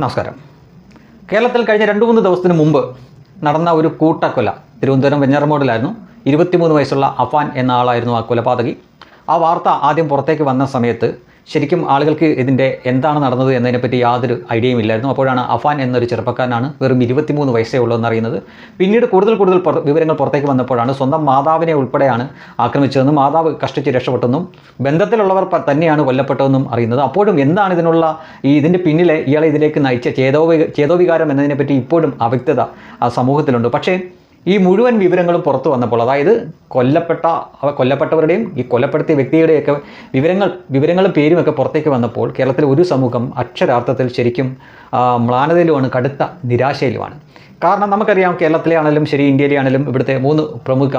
നമസ്കാരം. കേരളത്തിൽ കഴിഞ്ഞ രണ്ട് മൂന്ന് ദിവസത്തിന് മുമ്പ് നടന്ന ഒരു കൂട്ടക്കൊല. തിരുവനന്തപുരം വെഞ്ഞാറമൂടിലായിരുന്നു ഇരുപത്തിമൂന്ന് വയസ്സുള്ള അഫാൻ എന്ന ആളായിരുന്നു ആ കൊലപാതകി. ആ വാർത്ത ആദ്യം പുറത്തേക്ക് വന്ന സമയത്ത് ശരിക്കും ആളുകൾക്ക് ഇതിന്റെ എന്താണ് നടന്നത് എന്നതിനെപ്പറ്റി യാതൊരു ഐഡിയയും ഇല്ലായിരുന്നു. അപ്പോഴാണ് അഫാൻ എന്നൊരു ചെറുപ്പക്കാരനാണ് വെറും ഇരുപത്തിമൂന്ന് വയസ്സേ ഉള്ളൂ എന്നറിയുന്നത്. പിന്നീട് കൂടുതൽ കൂടുതൽ വിവരങ്ങൾ പുറത്തേക്ക് വന്നപ്പോഴാണ് സ്വന്തം മാതാവിനെ ഉൾപ്പെടെയാണ് ആക്രമിച്ചതെന്നും മാതാവ് കഷ്ടിച്ച് രക്ഷപ്പെട്ടെന്നും ബന്ധത്തിലുള്ളവർ തന്നെയാണ് കൊല്ലപ്പെട്ടതെന്നും അറിയുന്നത്. അപ്പോഴും എന്താണ് ഇതിനുള്ള ഈ ഇതിന്റെ പിന്നിലെ ഇയാളെ ഇതിലേക്ക് നയിച്ച ചേതോവി ചേതോവികാരം എന്നതിനെപ്പറ്റി ഇപ്പോഴും അവ്യക്തത ആ സമൂഹത്തിലുണ്ട്. പക്ഷേ ഈ മുഴുവൻ വിവരങ്ങളും പുറത്തു വന്നപ്പോൾ അതായത് കൊല്ലപ്പെട്ട അവ കൊല്ലപ്പെട്ടവരുടെയും ഈ കൊലപ്പെടുത്തിയ വ്യക്തിയുടെയൊക്കെ വിവരങ്ങൾ വിവരങ്ങളും പേരുമൊക്കെ പുറത്തേക്ക് വന്നപ്പോൾ കേരളത്തിലെ ഒരു സമൂഹം അക്ഷരാർത്ഥത്തിൽ ശരിക്കും മ്ലാനതയിലുമാണ് കടുത്ത നിരാശയിലുമാണ്. കാരണം നമുക്കറിയാം കേരളത്തിലെ ആണെങ്കിലും ശരി ഇന്ത്യയിലെ ആണെങ്കിലും ഇവിടുത്തെ മൂന്ന് പ്രമുഖ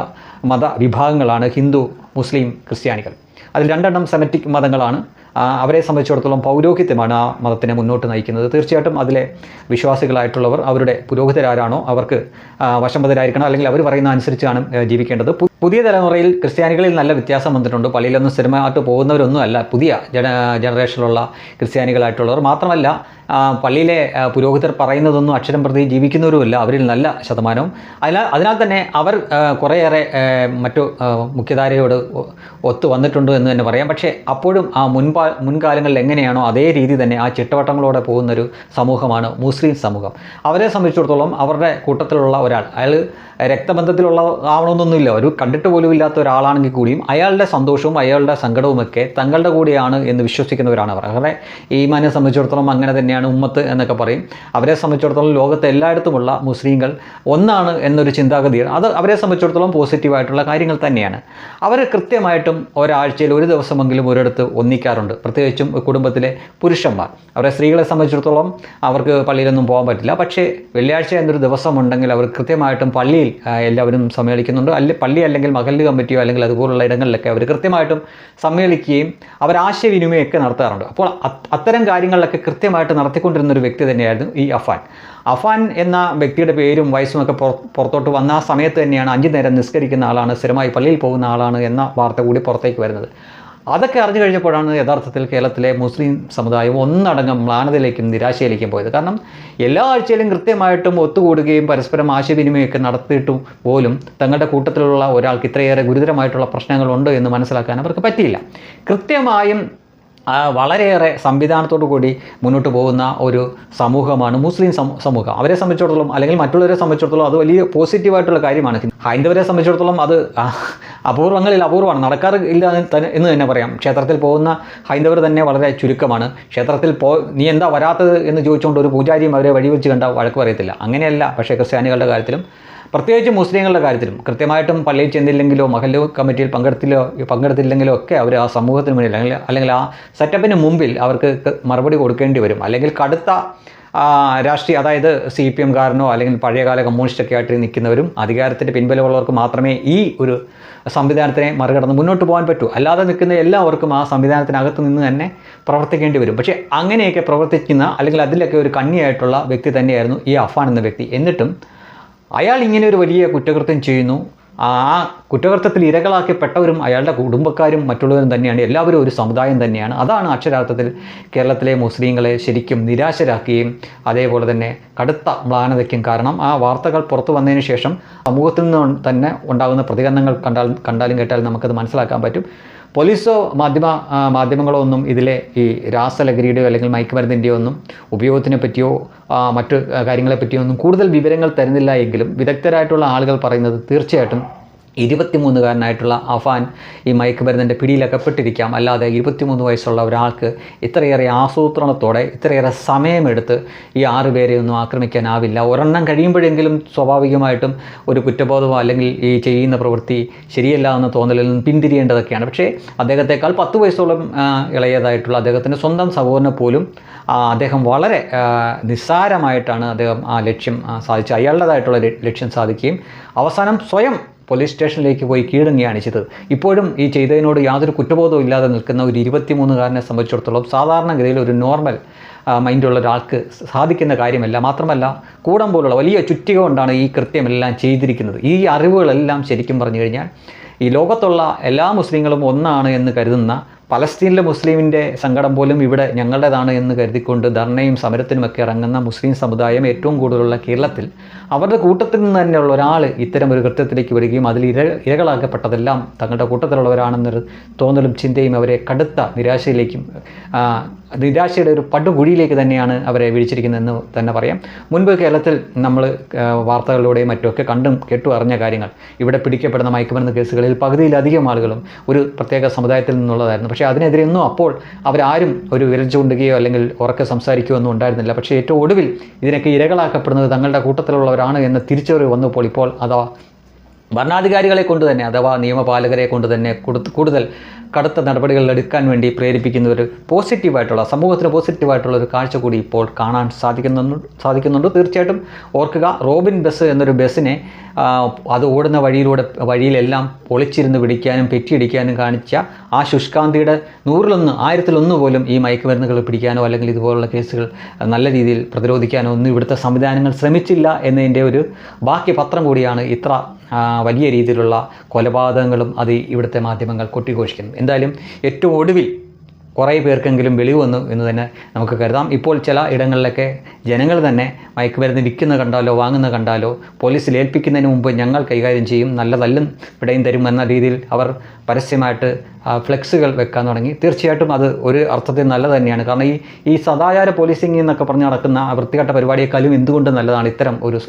മതവിഭാഗങ്ങളാണ് ഹിന്ദു മുസ്ലിം ക്രിസ്ത്യാനികൾ. അതിൽ രണ്ടെണ്ണം സെമറ്റിക് മതങ്ങളാണ്. അവരെ സംബന്ധിച്ചിടത്തോളം പൗരോഹിത്യമാണ് ആ മതത്തിനെ മുന്നോട്ട് നയിക്കുന്നത്. തീർച്ചയായിട്ടും അതിലെ വിശ്വാസികളായിട്ടുള്ളവർ അവരുടെ പുരോഹിതരാരാണോ അവർക്ക് ആ, വശംബദ്ധരായിരിക്കണം അല്ലെങ്കിൽ അവർ പറയുന്ന അനുസരിച്ചാണ് ജീവിക്കേണ്ടത്. പുതിയ തലമുറയിൽ ക്രിസ്ത്യാനികളിൽ നല്ല വ്യത്യാസം വന്നിട്ടുണ്ട്. പള്ളിയിലൊന്നും സ്ഥിരമായിട്ട് പോകുന്നവരൊന്നും അല്ല പുതിയ ജന ജനറേഷനിലുള്ള ക്രിസ്ത്യാനികളായിട്ടുള്ളവർ മാത്രമല്ല പള്ളിയിലെ പുരോഹിതർ പറയുന്നതൊന്നും അക്ഷരം പ്രതി ജീവിക്കുന്നവരുമല്ല. അവരിൽ നല്ല ശതമാനവും അതിനാൽ അതിനാൽ തന്നെ അവർ കുറേയേറെ മറ്റു മുഖ്യധാരയോട് ഒത്തു വന്നിട്ടുണ്ട് എന്ന് തന്നെ പറയാം. പക്ഷേ അപ്പോഴും ആ മുൻപാ മുൻകാലങ്ങളിൽ എങ്ങനെയാണോ അതേ രീതി തന്നെ ആ ചിട്ടവട്ടങ്ങളോടെ പോകുന്നൊരു സമൂഹമാണ് മുസ്ലിം സമൂഹം. അവരെ സംബന്ധിച്ചിടത്തോളം അവരുടെ കൂട്ടത്തിലുള്ള ഒരാൾ അയാൾ രക്തബന്ധത്തിലുള്ള ആവണമെന്നൊന്നുമില്ല. ഒരു കണ്ടിട്ട് പോലും ഇല്ലാത്ത ഒരാളാണെങ്കിൽ കൂടിയും അയാളുടെ സന്തോഷവും അയാളുടെ സങ്കടവുമൊക്കെ തങ്ങളുടെ കൂടെയാണ് എന്ന് വിശ്വസിക്കുന്നവരാണ് അവർ. അവരുടെ ഈമാനെ സംബന്ധിച്ചിടത്തോളം അങ്ങനെ തന്നെയാണ് ഉമ്മത്ത് എന്നൊക്കെ പറയും. അവരെ സംബന്ധിച്ചിടത്തോളം ലോകത്തെ എല്ലായിടത്തുമുള്ള മുസ്ലിങ്ങൾ ഒന്നാണ് എന്നൊരു ചിന്താഗതിയാണ്. അത് അവരെ സംബന്ധിച്ചിടത്തോളം പോസിറ്റീവായിട്ടുള്ള കാര്യങ്ങൾ തന്നെയാണ്. അവർ കൃത്യമായിട്ടും ഒരാഴ്ചയിൽ ഒരു ദിവസമെങ്കിലും ഒരിടത്ത് ഒന്നിക്കാറുണ്ട്. പ്രത്യേകിച്ചും കുടുംബത്തിലെ പുരുഷന്മാർ. അവരെ സ്ത്രീകളെ സംബന്ധിച്ചിടത്തോളം അവർക്ക് പള്ളിയിലൊന്നും പോകാൻ പറ്റില്ല. പക്ഷേ വെള്ളിയാഴ്ച എന്നൊരു ദിവസമുണ്ടെങ്കിൽ അവർ കൃത്യമായിട്ടും പള്ളിയിൽ എല്ലാവരും സമ്മേളിക്കുന്നുണ്ട്. അല്ലെ പള്ളി അല്ലെങ്കിൽ മഹല്ല് കമ്മിറ്റിയോ അല്ലെങ്കിൽ അതുപോലുള്ള ഇടങ്ങളിലൊക്കെ അവർ കൃത്യമായിട്ടും സമ്മേളിക്കുകയും അവർ ആശയവിനിമയമൊക്കെ നടത്താറുണ്ട്. അപ്പോൾ അത്തരം കാര്യങ്ങളിലൊക്കെ കൃത്യമായിട്ട് നടത്തിക്കൊണ്ടിരുന്ന ഒരു വ്യക്തി തന്നെയായിരുന്നു ഈ അഫാൻ. അഫാൻ എന്ന വ്യക്തിയുടെ പേരും വയസ്സും ഒക്കെ പുറത്തോട്ട് വന്ന ആ സമയത്ത് തന്നെയാണ് അഞ്ചു നേരം നിസ്കരിക്കുന്ന ആളാണ് സ്ഥിരമായി പള്ളിയിൽ പോകുന്ന ആളാണ് എന്ന വാർത്ത കൂടി പുറത്തേക്ക് വരുന്നത്. അതൊക്കെ അറിഞ്ഞു കഴിഞ്ഞപ്പോഴാണ് യഥാർത്ഥത്തിൽ കേരളത്തിലെ മുസ്ലിം സമുദായം ഒന്നടങ്കം മ്ലാനതയിലേക്കും നിരാശയിലേക്കും പോയത്. കാരണം എല്ലാ ആഴ്ചയിലും കൃത്യമായിട്ടും ഒത്തുകൂടുകയും പരസ്പരം ആശയവിനിമയമൊക്കെ നടത്തിയിട്ടും പോലും തങ്ങളുടെ കൂട്ടത്തിലുള്ള ഒരാൾക്ക് ഇത്രയേറെ ഗുരുതരമായിട്ടുള്ള പ്രശ്നങ്ങളുണ്ട് എന്ന് മനസ്സിലാക്കാൻ അവർക്ക് പറ്റിയില്ല. കൃത്യമായും വളരെയേറെ സംവിധാനത്തോടു കൂടി മുന്നോട്ട് പോകുന്ന ഒരു സമൂഹമാണ് മുസ്ലിം സമൂഹം. അവരെ സംബന്ധിച്ചിടത്തോളം അല്ലെങ്കിൽ മറ്റുള്ളവരെ സംബന്ധിച്ചിടത്തോളം അത് വലിയ പോസിറ്റീവായിട്ടുള്ള കാര്യമാണ്. ഹൈന്ദവരെ സംബന്ധിച്ചിടത്തോളം അത് അപൂർവങ്ങളിൽ അപൂർവമാണ്. നടക്കാറ് ഇല്ല എന്ന് തന്നെ പറയാം. ക്ഷേത്രത്തിൽ പോകുന്ന ഹൈന്ദവർ തന്നെ വളരെ ചുരുക്കമാണ്. ക്ഷേത്രത്തിൽ പോ നീ എന്താ വരാത്തത് എന്ന് ചോദിച്ചുകൊണ്ട് ഒരു പൂജാരിയും അവരെ വഴിവെച്ച് കണ്ട വഴക്ക് പറയത്തില്ല. അങ്ങനെയല്ല. പക്ഷേ ക്രിസ്ത്യാനികളുടെ കാര്യത്തിലും പ്രത്യേകിച്ച് മുസ്ലിങ്ങളുടെ കാര്യത്തിലും കൃത്യമായിട്ടും പള്ളിയിൽ ചെന്നില്ലെങ്കിലോ മഹല്ല് കമ്മിറ്റിയിൽ പങ്കെടുത്തില്ലോ പങ്കെടുത്തില്ലെങ്കിലോ ഒക്കെ അവർ ആ സമൂഹത്തിന് മുന്നിൽ അല്ലെങ്കിൽ അല്ലെങ്കിൽ ആ സെറ്റപ്പിന് മുമ്പിൽ അവർക്ക് മറുപടി കൊടുക്കേണ്ടി വരും. അല്ലെങ്കിൽ കടുത്ത രാഷ്ട്രീയ അതായത് സി പി എംകാരനോ അല്ലെങ്കിൽ പഴയകാല കമ്മ്യൂണിസ്റ്റൊക്കെ ആയിട്ട് നിൽക്കുന്നവരും അധികാരത്തിന്റെ പിൻബലമുള്ളവർക്ക് മാത്രമേ ഈ ഒരു സംവിധാനത്തിനെ മറികടന്ന് മുന്നോട്ട് പോകാൻ പറ്റൂ. അല്ലാതെ നിൽക്കുന്ന എല്ലാവർക്കും ആ സംവിധാനത്തിനകത്ത് നിന്ന് തന്നെ പ്രവർത്തിക്കേണ്ടി വരും. പക്ഷേ അങ്ങനെയൊക്കെ പ്രവർത്തിക്കുന്ന അല്ലെങ്കിൽ അതിലൊക്കെ ഒരു കണ്ണിയായിട്ടുള്ള വ്യക്തി തന്നെയായിരുന്നു ഈ അഫാൻ എന്ന വ്യക്തി. എന്നിട്ടും അയാൾ ഇങ്ങനെ ഒരു വലിയ കുറ്റകൃത്യം ചെയ്യുന്നു. ആ കുറ്റകൃത്യത്തിൽ ഇരകളാക്കിപ്പെട്ടവരും അയാളുടെ കുടുംബക്കാരും മറ്റുള്ളവരും തന്നെയാണ്. എല്ലാവരും ഒരു സമുദായം തന്നെയാണ്. അതാണ് അക്ഷരാർത്ഥത്തിൽ കേരളത്തിലെ മുസ്ലിങ്ങളെ ശരിക്കും നിരാശരാക്കുകയും അതേപോലെ തന്നെ കടുത്ത മ്ലാനതയ്ക്കും കാരണം ആ വാർത്തകൾ പുറത്തു വന്നതിന് ശേഷം സമൂഹത്തിൽ നിന്ന് തന്നെ ഉണ്ടാകുന്ന പ്രതികരണങ്ങൾ കണ്ടാൽ കണ്ടാലും കേട്ടാലും നമുക്കത് മനസ്സിലാക്കാൻ പറ്റും. പോലീസോ മാധ്യമ മാധ്യമങ്ങളോ ഒന്നും ഇതിലെ ഈ രാസലഹരിയുടെയോ അല്ലെങ്കിൽ മയക്കുമരുന്നിന്റെയോ ഒന്നും ഉപയോഗത്തിനെ പറ്റിയോ മറ്റു കാര്യങ്ങളെ പറ്റിയോ ഒന്നും കൂടുതൽ വിവരങ്ങൾ തരുന്നില്ല എങ്കിലും വിദഗ്ധരായിട്ടുള്ള ആളുകൾ പറയുന്നത് തീർച്ചയായിട്ടും ഇരുപത്തിമൂന്നുകാരനായിട്ടുള്ള അഫാൻ ഈ മയക്കുമരുന്നിന്റെ പിടിയിലകപ്പെട്ടിരിക്കാം. അല്ലാതെ ഇരുപത്തിമൂന്ന് വയസ്സുള്ള ഒരാൾക്ക് ഇത്രയേറെ ആസൂത്രണത്തോടെ ഇത്രയേറെ സമയമെടുത്ത് ഈ ആറുപേരെ ഒന്നും ആക്രമിക്കാനാവില്ല. ഒരെണ്ണം കഴിയുമ്പോഴെങ്കിലും സ്വാഭാവികമായിട്ടും ഒരു കുറ്റബോധമോ അല്ലെങ്കിൽ ഈ ചെയ്യുന്ന പ്രവൃത്തി ശരിയല്ല എന്ന തോന്നലിൽ നിന്ന് പിന്തിരിയേണ്ടതൊക്കെയാണ്. പക്ഷേ അദ്ദേഹത്തെക്കാൾ പത്ത് വയസ്സോളം ഇളയതായിട്ടുള്ള അദ്ദേഹത്തിന്റെ സ്വന്തം സഹോദരനെ പോലും അദ്ദേഹം വളരെ നിസ്സാരമായിട്ടാണ് അദ്ദേഹം ആ ലക്ഷ്യം സാധിച്ചത്. അയാളുടേതായിട്ടുള്ള ലക്ഷ്യം സാധിക്കുകയും അവസാനം സ്വയം പോലീസ് സ്റ്റേഷനിലേക്ക് പോയി കീഴടങ്ങിയാണ് ചെയ്തത്. ഇപ്പോഴും ഈ ചെയ്തതിനോട് യാതൊരു കുറ്റബോധവും ഇല്ലാതെ നിൽക്കുന്ന ഒരു ഇരുപത്തിമൂന്നുകാരനെ സംബന്ധിച്ചിടത്തോളം സാധാരണഗതിയിൽ ഒരു നോർമൽ മൈൻഡുള്ള ഒരാൾക്ക് സാധിക്കുന്ന കാര്യമല്ല. മാത്രമല്ല കൂടം പോലുള്ള വലിയ ചുറ്റിക കൊണ്ടാണ് ഈ കൃത്യമെല്ലാം ചെയ്തിരിക്കുന്നത്. ഈ അറിവുകളെല്ലാം ശരിക്കും പറഞ്ഞു കഴിഞ്ഞാൽ ഈ ലോകത്തുള്ള എല്ലാ മുസ്ലിങ്ങളും ഒന്നാണ് എന്ന് കരുതുന്ന പലസ്തീനിലെ മുസ്ലിമിന്റെ സങ്കടം പോലും ഇവിടെ ഞങ്ങളുടേതാണ് എന്ന് കരുതിക്കൊണ്ട് ധർണയും സമരത്തിനുമൊക്കെ ഇറങ്ങുന്ന മുസ്ലിം സമുദായം ഏറ്റവും കൂടുതലുള്ള കേരളത്തിൽ അവരുടെ കൂട്ടത്തിൽ നിന്ന് തന്നെയുള്ള ഒരാൾ ഇത്തരം ഒരു കൃത്യത്തിലേക്ക് വരികയും അതിൽ ഇര ഇരകളാക്കപ്പെട്ടതെല്ലാം തങ്ങളുടെ കൂട്ടത്തിലുള്ളവരാണെന്നൊരു തോന്നലും ചിന്തയും അവരെ കടുത്ത നിരാശയിലേക്കും നിരാശയുടെ ഒരു പടുകുഴിയിലേക്ക് തന്നെയാണ് അവരെ വീഴ്ചിരിക്കുന്നതെന്ന് തന്നെ പറയാം. മുൻപ് കേരളത്തിൽ നമ്മൾ വാർത്തകളിലൂടെയും മറ്റുമൊക്കെ കണ്ടും കേട്ടു അറിഞ്ഞ കാര്യങ്ങൾ. ഇവിടെ പിടിക്കപ്പെടുന്ന മയക്കുമരുന്ന് കേസുകളിൽ പകുതിയിലധികം ആളുകളും ഒരു പ്രത്യേക സമുദായത്തിൽ നിന്നുള്ളതായിരുന്നു. പക്ഷേ അതിനെതിരെ ഒന്നും അപ്പോൾ അവരാരും ഒരു വിരൽ ചൂണ്ടുകയോ അല്ലെങ്കിൽ ഉറക്കെ സംസാരിക്കുകയോ ഒന്നും ഉണ്ടായിരുന്നില്ല. പക്ഷേ ഏറ്റവും ഒടുവിൽ ഇതിനൊക്കെ ഇരകളാക്കപ്പെടുന്നത് തങ്ങളുടെ കൂട്ടത്തിലുള്ളവരാണ് എന്ന തിരിച്ചറിവ് വന്നപ്പോൾ ഇപ്പോൾ അതാ ഭരണാധികാരികളെ കൊണ്ട് തന്നെ അഥവാ നിയമപാലകരെ കൊണ്ട് തന്നെ കൂടുതൽ കടുത്ത നടപടികൾ എടുക്കാൻ വേണ്ടി പ്രേരിപ്പിക്കുന്ന ഒരു പോസിറ്റീവായിട്ടുള്ള സമൂഹത്തിന് പോസിറ്റീവായിട്ടുള്ള ഒരു കാഴ്ച കൂടി ഇപ്പോൾ കാണാൻ സാധിക്കുന്നു സാധിക്കുന്നുണ്ട്. തീർച്ചയായിട്ടും ഓർക്കുക റോബിൻ ബസ് എന്നൊരു ബസ്സിനെ അത് ഓടുന്ന വഴിയിലൂടെ വഴിയിലെല്ലാം പൊളിച്ചിരുന്ന് പിടിക്കാനും പെറ്റിയിടിക്കാനും കാണിച്ച ആ ശുഷ്കാന്തിയുടെ നൂറിലൊന്ന് ആയിരത്തിലൊന്ന് പോലും ഈ മയക്കുമരുന്നുകൾ പിടിക്കാനോ അല്ലെങ്കിൽ ഇതുപോലുള്ള കേസുകൾ നല്ല രീതിയിൽ പ്രതിരോധിക്കാനോ ഒന്നും ഇവിടുത്തെ സംവിധാനങ്ങൾ ശ്രമിച്ചില്ല എന്നതിന്റെ ഒരു ബാക്കി പത്രം കൂടിയാണ് ഇത്ര വലിയ രീതിയിലുള്ള കൊലപാതകങ്ങളും അത് ഇവിടുത്തെ മാധ്യമങ്ങൾ കൊട്ടിഘോഷിക്കുന്നു. എന്തായാലും ഏറ്റവും ഒടുവിൽ കുറേ പേർക്കെങ്കിലും വെളിവ് വന്നു എന്ന് തന്നെ നമുക്ക് കരുതാം. ഇപ്പോൾ ചില ഇടങ്ങളിലൊക്കെ ജനങ്ങൾ തന്നെ മയക്കുമരുന്ന് വിൽക്കുന്ന കണ്ടാലോ വാങ്ങുന്ന കണ്ടാലോ പോലീസിൽ ഏൽപ്പിക്കുന്നതിന് മുമ്പ് ഞങ്ങൾ കൈകാര്യം ചെയ്യും. നല്ലതല്ലും ഇടയും തരും എന്ന രീതിയിൽ അവർ പരസ്യമായിട്ട് ഫ്ലെക്സുകൾ വെക്കാൻ തുടങ്ങി. തീർച്ചയായിട്ടും അത് ഒരു അർത്ഥത്തിൽ നല്ലത് തന്നെയാണ്. കാരണം ഈ ഈ സദാചാര പോലീസിംഗ് എന്നൊക്കെ പറഞ്ഞ് നടക്കുന്ന വൃത്തികെട്ട പരിപാടിയെക്കാളും എന്തുകൊണ്ട് നല്ലതാണ് ഇത്തരം ഒരു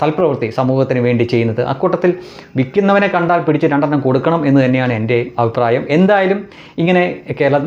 സൽപ്രവൃത്തി സമൂഹത്തിന് വേണ്ടി ചെയ്യുന്നത്? അക്കൂട്ടത്തിൽ വിൽക്കുന്നവനെ കണ്ടാൽ പിടിച്ച് രണ്ടെണ്ണം കൊടുക്കണം എന്ന് തന്നെയാണ് എന്റെ അഭിപ്രായം. എന്തായാലും ഇങ്ങനെ കേരള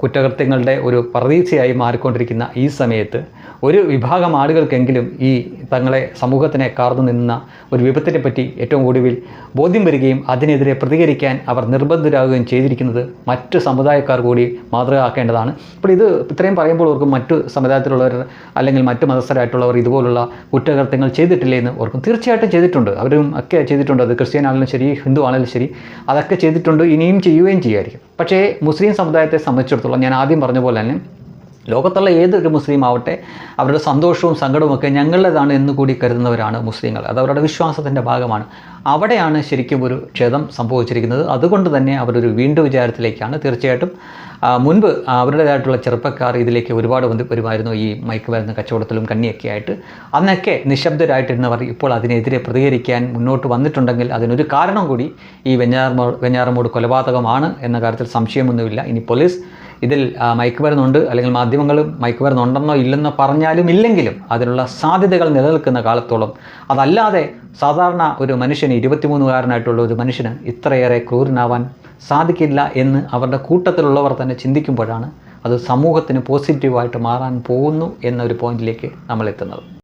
കുറ്റകൃത്യങ്ങളുടെ ഒരു പ്രതീക്ഷയായി മാറിക്കൊണ്ടിരിക്കുന്ന ഈ സമയത്ത് ഒരു വിഭാഗം ആളുകൾക്കെങ്കിലും ഈ തങ്ങളെ സമൂഹത്തിനെ കാർന്നു നിന്ന ഒരു വിപത്തിനെ പറ്റി ഏറ്റവും ഒടുവിൽ ബോധ്യം വരികയും അതിനെതിരെ പ്രതികരിക്കാൻ അവർ നിർബന്ധരാകുകയും ചെയ്തിരിക്കുന്നത് മറ്റ് സമുദായക്കാർ കൂടി മാതൃകയാക്കേണ്ടതാണ്. അപ്പോൾ ഇത് ഇത്രയും പറയുമ്പോൾ ഓർക്കും മറ്റു സമുദായത്തിലുള്ളവർ അല്ലെങ്കിൽ മറ്റ് മതസ്ഥരായിട്ടുള്ളവർ ഇതുപോലുള്ള കുറ്റകൃത്യങ്ങൾ ചെയ്തിട്ടില്ലേ എന്ന് ഓർക്കും. തീർച്ചയായിട്ടും ചെയ്തിട്ടുണ്ട്. അവരും ഒക്കെ ചെയ്തിട്ടുണ്ട്. അത് ക്രിസ്ത്യൻ ആണെങ്കിലും ശരി ഹിന്ദു ആണെങ്കിലും ശരി അതൊക്കെ ചെയ്തിട്ടുണ്ട്. ഇനിയും ചെയ്യുകയും ചെയ്യുമായിരിക്കും പക്ഷേ മുസ്ലിം സമുദായത്തെ സംബന്ധിച്ചിടത്തോളം ഞാൻ ആദ്യം പറഞ്ഞ പോലെ തന്നെ ലോകത്തുള്ള ഏതൊരു മുസ്ലിം ആവട്ടെ അവരുടെ സന്തോഷവും സങ്കടവും ഒക്കെ ഞങ്ങളുടേതാണ് എന്ന് കൂടി കരുതുന്നവരാണ് മുസ്ലിങ്ങൾ. അത് അവരുടെ വിശ്വാസത്തിന്റെ ഭാഗമാണ്. അവിടെയാണ് ശരിക്കും ഒരു ക്ഷതം സംഭവിച്ചിരിക്കുന്നത്. അതുകൊണ്ട് തന്നെ അവരൊരു വീണ്ടും വിചാരത്തിലേക്കാണ്. തീർച്ചയായിട്ടും മുൻപ് അവരുടേതായിട്ടുള്ള ചെറുപ്പക്കാർ ഇതിലേക്ക് ഒരുപാട് വന്ന് വരുമായിരുന്നു. ഈ മയക്കുമരുന്ന് കച്ചവടത്തിലും കണ്ണിയൊക്കെ ആയിട്ട്. അന്നൊക്കെ നിശബ്ദരായിട്ടിരുന്നവർ ഇപ്പോൾ അതിനെതിരെ പ്രതികരിക്കാൻ മുന്നോട്ട് വന്നിട്ടുണ്ടെങ്കിൽ അതിനൊരു കാരണം കൂടി ഈ വെഞ്ഞാറമോ വെഞ്ഞാറമൂട് കൊലപാതകമാണ് എന്ന കാര്യത്തിൽ സംശയമൊന്നുമില്ല. ഇനി പോലീസ് ഇതിൽ മയക്ക് മയക്കുമരുന്നുണ്ട് അല്ലെങ്കിൽ മാധ്യമങ്ങളും മയക്കുമരുന്നുണ്ടെന്നോ ഇല്ലെന്നോ പറഞ്ഞാലും ഇല്ലെങ്കിലും അതിനുള്ള സാധ്യതകൾ നിലനിൽക്കുന്ന കാലത്തോളം അതല്ലാതെ സാധാരണ ഒരു മനുഷ്യന് ഇരുപത്തിമൂന്നുകാരനായിട്ടുള്ള ഒരു മനുഷ്യന് ഇത്രയേറെ ക്രൂരനാവാൻ സാധിക്കില്ല എന്ന് അവരുടെ കൂട്ടത്തിലുള്ളവർ തന്നെ ചിന്തിക്കുമ്പോഴാണ് അത് സമൂഹത്തിന് പോസിറ്റീവായിട്ട് മാറാൻ പോകുന്നു എന്നൊരു പോയിന്റിലേക്ക് നമ്മൾ എത്തുന്നത്